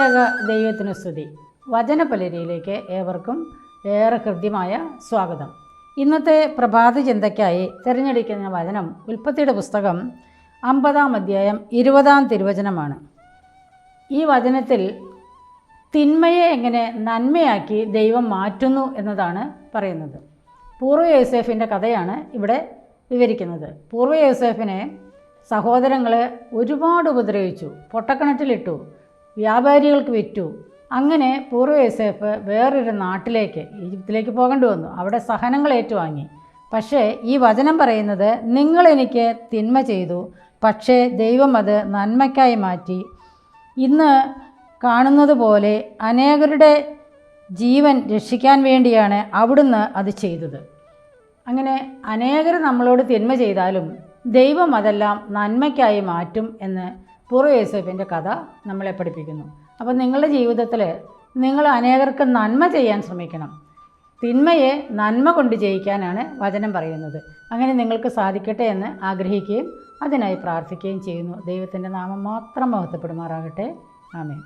ത്രിയേക ദൈവത്തിന് സ്തുതി. വചനപലരിയിലേക്ക് ഏവർക്കും ഏറെ ഹൃദ്യമായ സ്വാഗതം. ഇന്നത്തെ പ്രഭാത ചിന്തയ്ക്കായി തിരഞ്ഞെടുക്കുന്ന വചനം ഉൽപ്പത്തിയുടെ പുസ്തകം അമ്പതാം അധ്യായം ഇരുപതാം തിരുവചനമാണ്. ഈ വചനത്തിൽ തിന്മയെ എങ്ങനെ നന്മയാക്കി ദൈവം മാറ്റുന്നു എന്നതാണ് പറയുന്നത്. പൂർവ യോസേഫിന്റെ കഥയാണ് ഇവിടെ വിവരിക്കുന്നത്. പൂർവ യോസേഫിനെ സഹോദരങ്ങളെ ഒരുപാട് ഉപദ്രവിച്ചു പൊട്ടക്കിണറ്റിലിട്ടു വ്യാപാരികൾക്ക് വിറ്റു. അങ്ങനെ പൂർവ യോസേഫ് വേറൊരു നാട്ടിലേക്ക് ഈജിപ്തിലേക്ക് പോകേണ്ടി വന്നു. അവിടെ സഹനങ്ങൾ ഏറ്റുവാങ്ങി. പക്ഷേ ഈ വചനം പറയുന്നത് നിങ്ങൾ എനിക്ക് തിന്മ ചെയ്തു പക്ഷേ ദൈവം അത് നന്മയ്ക്കായി മാറ്റി. ഇന്ന് കാണുന്നത് പോലെ അനേകരുടെ ജീവൻ രക്ഷിക്കാൻ വേണ്ടിയാണ് അവിടുന്ന് അത് ചെയ്തത്. അങ്ങനെ അനേകർ നമ്മളോട് തിന്മ ചെയ്താലും ദൈവം അതെല്ലാം നന്മയ്ക്കായി മാറ്റും എന്ന് പൂർവ യേശുവിന്റെ കഥ നമ്മളെ പഠിപ്പിക്കുന്നു. അപ്പോൾ നിങ്ങളുടെ ജീവിതത്തിൽ നിങ്ങൾ അനേകർക്ക് നന്മ ചെയ്യാൻ ശ്രമിക്കണം. തിന്മയെ നന്മ കൊണ്ട് ജയിക്കാനാണ് വചനം പറയുന്നത്. അങ്ങനെ നിങ്ങൾക്ക് സാധിക്കട്ടെ എന്ന് ആഗ്രഹിക്കുകയും അതിനായി പ്രാർത്ഥിക്കുകയും ചെയ്യുന്നു. ദൈവത്തിന്റെ നാമം മാത്രം മഹത്വപ്പെടുമാറാകട്ടെ. ആമേൻ.